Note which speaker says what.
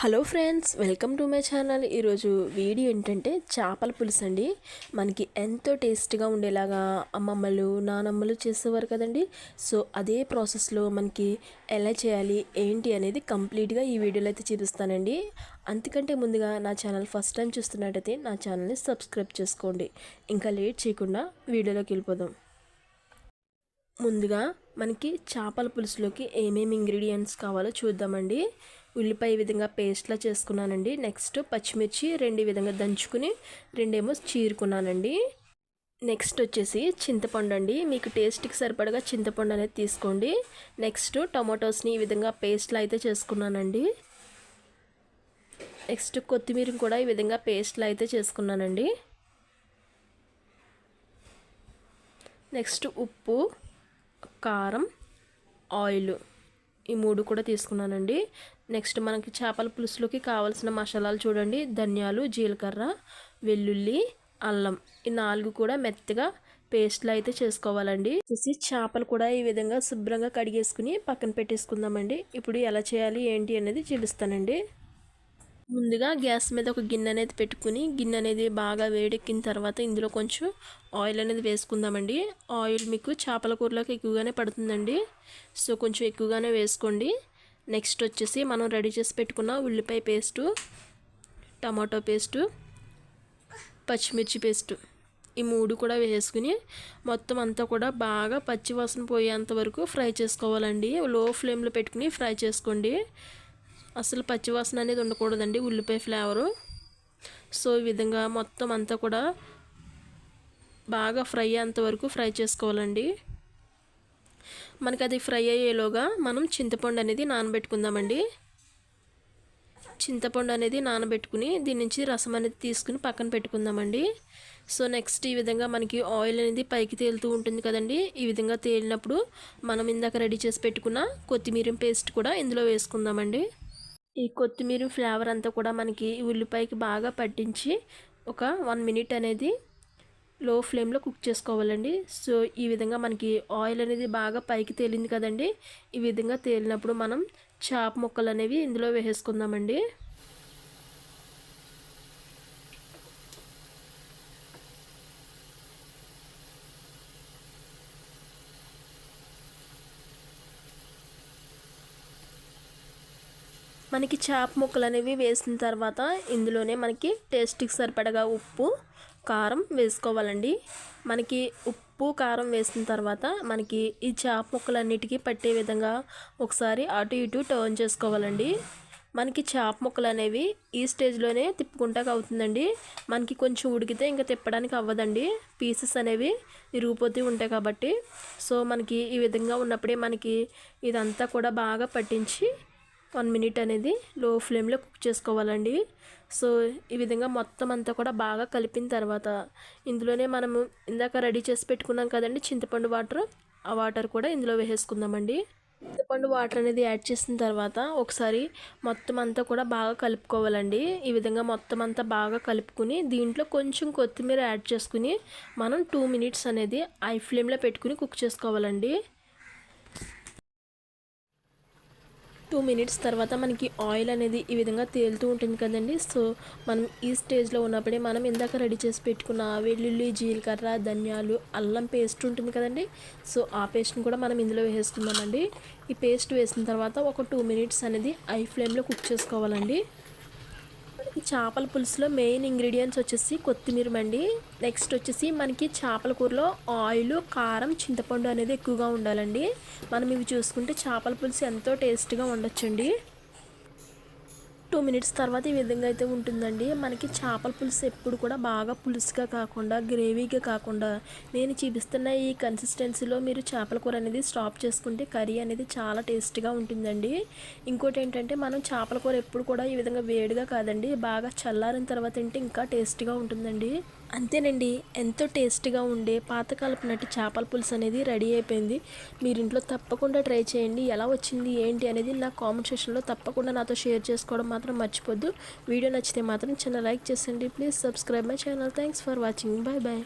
Speaker 1: Hello friends welcome to my channel. ఈరోజు video ఏంటంటే చేపల పులుసు అండి మనకి ఎంతో టేస్ట్గా ఉండేలాగా అమ్మమ్మలు నానమ్మలు చేసేవారు కదండి. సో అదే ప్రాసెస్లో మనకి ఎలా చేయాలి ఏంటి అనేది కంప్లీట్గా ఈ వీడియోలో అయితే చూపిస్తానండి. అంతకంటే ముందుగా నా ఛానల్ ఫస్ట్ టైం చూస్తున్నట్టయితే నా ఛానల్ని సబ్స్క్రైబ్ చేసుకోండి. ఇంకా లేట్ చేయకుండా వీడియోలోకి వెళ్ళిపోదాం. ముందుగా మనకి చేపల పులుసులోకి ఏమేమి ఇంగ్రీడియంట్స్ కావాలో చూద్దామండి. ఉల్లిపాయ ఈ విధంగా పేస్ట్లా చేసుకున్నానండి. నెక్స్ట్ పచ్చిమిర్చి రెండు విధంగా దంచుకుని రెండేమో చీరుకున్నానండి. నెక్స్ట్ వచ్చేసి చింతపండు అండి మీకు టేస్ట్కి సరిపడగా చింతపండు అనేది తీసుకోండి. నెక్స్ట్ టమాటోస్ని ఈ విధంగా పేస్ట్లా అయితే చేసుకున్నానండి. నెక్స్ట్ కొత్తిమీర కూడా ఈ విధంగా పేస్ట్లా అయితే చేసుకున్నానండి. నెక్స్ట్ ఉప్పు కారం ఆయిల్. ఈ మూడు కూడా తీసుకున్నానండి. నెక్స్ట్ మనకి చేపల పులుసులోకి కావాల్సిన మసాలాలు చూడండి. ధనియాలు జీలకర్ర వెల్లుల్లి అల్లం. ఈ నాలుగు కూడా మెత్తగా పేస్ట్లు అయితే చేసుకోవాలండి. చూసి చేపలు కూడా ఈ విధంగా శుభ్రంగా కడిగేసుకుని పక్కన పెట్టేసుకుందామండి. ఇప్పుడు ఎలా చేయాలి ఏంటి అనేది చూపిస్తానండి. ముందుగా గ్యాస్ మీద ఒక గిన్నె అనేది పెట్టుకుని గిన్నె అనేది బాగా వేడెక్కిన తర్వాత ఇందులో కొంచెం ఆయిల్ అనేది వేసుకుందామండి. ఆయిల్ మీకు చేపల కూరలోకి ఎక్కువగానే పడుతుందండి. సో కొంచెం ఎక్కువగానే వేసుకోండి. నెక్స్ట్ వచ్చేసి మనం రెడీ చేసి పెట్టుకున్న ఉల్లిపాయ పేస్టు టమాటో పేస్టు పచ్చిమిర్చి పేస్టు ఈ మూడు కూడా వేసుకుని మొత్తం అంతా కూడా బాగా పచ్చివాసన పోయేంత వరకు ఫ్రై చేసుకోవాలండి. లో ఫ్లేమ్లో పెట్టుకుని ఫ్రై చేసుకోండి. అసలు పచ్చివాసన అనేది ఉండకూడదండి ఉల్లిపాయ ఫ్లేవరు. సో ఈ విధంగా మొత్తం అంతా కూడా బాగా ఫ్రై అయ్యేంత వరకు ఫ్రై చేసుకోవాలండి. మనకి అది ఫ్రై అయ్యేలోగా మనం చింతపండు అనేది నానబెట్టుకుందామండి. చింతపండు అనేది నానబెట్టుకుని దీని నుంచి రసం అనేది తీసుకుని పక్కన పెట్టుకుందామండి. సో నెక్స్ట్ ఈ విధంగా మనకి ఆయిల్ అనేది పైకి తేలుతూ ఉంటుంది కదండి. ఈ విధంగా తేలినప్పుడు మనం ఇందాక రెడీ చేసి పెట్టుకున్న కొత్తిమీర పేస్ట్ కూడా ఇందులో వేసుకుందామండి. ఈ కొత్తిమీర ఫ్లేవర్ అంతా కూడా మనకి ఉల్లిపాయకి బాగా పట్టించి ఒక వన్ మినిట్ అనేది లో ఫ్లేమ్లో కుక్ చేసుకోవాలండి. సో ఈ విధంగా మనకి ఆయిల్ అనేది బాగా పైకి తేలింది కదండి. ఈ విధంగా తేలినప్పుడు మనం చాప ముక్కలు అనేవి ఇందులో వేసేసుకుందామండి. మనకి చేప ముక్కలు అనేవి వేసిన తర్వాత ఇందులోనే మనకి టేస్ట్కి సరిపడగా ఉప్పు కారం వేసుకోవాలండి. మనకి ఉప్పు కారం వేసిన తర్వాత మనకి ఈ చేప ముక్కలన్నిటికీ పట్టే విధంగా ఒకసారి అటు ఇటు టర్న్ చేసుకోవాలండి. మనకి చేప ముక్కలు అనేవి ఈ స్టేజ్లోనే తిప్పుకుంటాక అవుతుందండి. మనకి కొంచెం ఉడికితే ఇంకా తిప్పడానికి అవ్వదండి. పీసెస్ అనేవి ఇరిగిపోతూ ఉంటాయి కాబట్టి. సో మనకి ఈ విధంగా ఉన్నప్పుడే మనకి ఇదంతా కూడా బాగా పట్టించి వన్ మినిట్ అనేది లో ఫ్లేమ్లో కుక్ చేసుకోవాలండి. సో ఈ విధంగా మొత్తం అంతా కూడా బాగా కలిపిన తర్వాత ఇందులోనే మనము ఇందాక రెడీ చేసి పెట్టుకున్నాం కదండి చింతపండు వాటర్ ఆ వాటర్ కూడా ఇందులో వేసేసుకుందామండి. చింతపండు వాటర్ అనేది యాడ్ చేసిన తర్వాత ఒకసారి మొత్తం అంతా కూడా బాగా కలుపుకోవాలండి. ఈ విధంగా మొత్తం అంతా బాగా కలుపుకుని దీంట్లో కొంచెం కొత్తిమీర యాడ్ చేసుకుని మనం టూ మినిట్స్ అనేది ఐ ఫ్లేమ్లో పెట్టుకుని కుక్ చేసుకోవాలండి. టూ మినిట్స్ తర్వాత మనకి ఆయిల్ అనేది ఈ విధంగా తేలుతూ ఉంటుంది కదండి. సో మనం ఈ స్టేజ్లో ఉన్నప్పుడే మనం ఇందాక రెడీ చేసి పెట్టుకున్న వెల్లుల్లి జీలకర్ర ధనియాలు అల్లం పేస్ట్ ఉంటుంది కదండి. సో ఆ పేస్ట్ని కూడా మనం ఇందులో వేసుకుందామండి ఈ పేస్ట్ వేసిన తర్వాత ఒక టూ మినిట్స్ అనేది ఐ ఫ్లేమ్లో కుక్ చేసుకోవాలండి. చేపల పులుసులో మెయిన్ ఇంగ్రీడియంట్స్ వచ్చేసి కొత్తిమీర అండి నెక్స్ట్ వచ్చేసి మనకి చేపల కూరలో ఆయిల్ కారం చింతపండు అనేది ఎక్కువగా ఉండాలండి. మనం ఇవి చూసుకుంటే చేపల పులుసు ఎంతో టేస్ట్గా ఉండొచ్చండి. టూ మినిట్స్ తర్వాత ఈ విధంగా అయితే ఉంటుందండి. మనకి చేపల పులుసు ఎప్పుడు కూడా బాగా పులుసుగా కాకుండా గ్రేవీగా కాకుండా నేను చూపిస్తున్న ఈ కన్సిస్టెన్సీలో మీరు చేపల కూర అనేది స్టాప్ చేసుకుంటే కర్రీ అనేది చాలా టేస్ట్గా ఉంటుందండి. ఇంకోటి ఏంటంటే మనం చేపల కూర ఎప్పుడు కూడా ఈ విధంగా వేడిగా కాదండి బాగా చల్లారిన తర్వాత తింటే ఇంకా టేస్ట్గా ఉంటుందండి. అంతేనండి ఎంతో టేస్టీగా ఉండే పాతకాలపు నటి చేపల పులుసు అనేది రెడీ అయిపోయింది. మీరు ఇంట్లో తప్పకుండా ట్రై చేయండి ఎలా వచ్చింది ఏంటి అనేది నా కామెంట్ సెక్షన్లో తప్పకుండా నాతో షేర్ చేసుకోవడం మాత్రం మర్చిపోద్దు. వీడియో నచ్చితే మాత్రం చిన్న like చేసండి. Please subscribe my channel. Thanks for watching. Bye bye.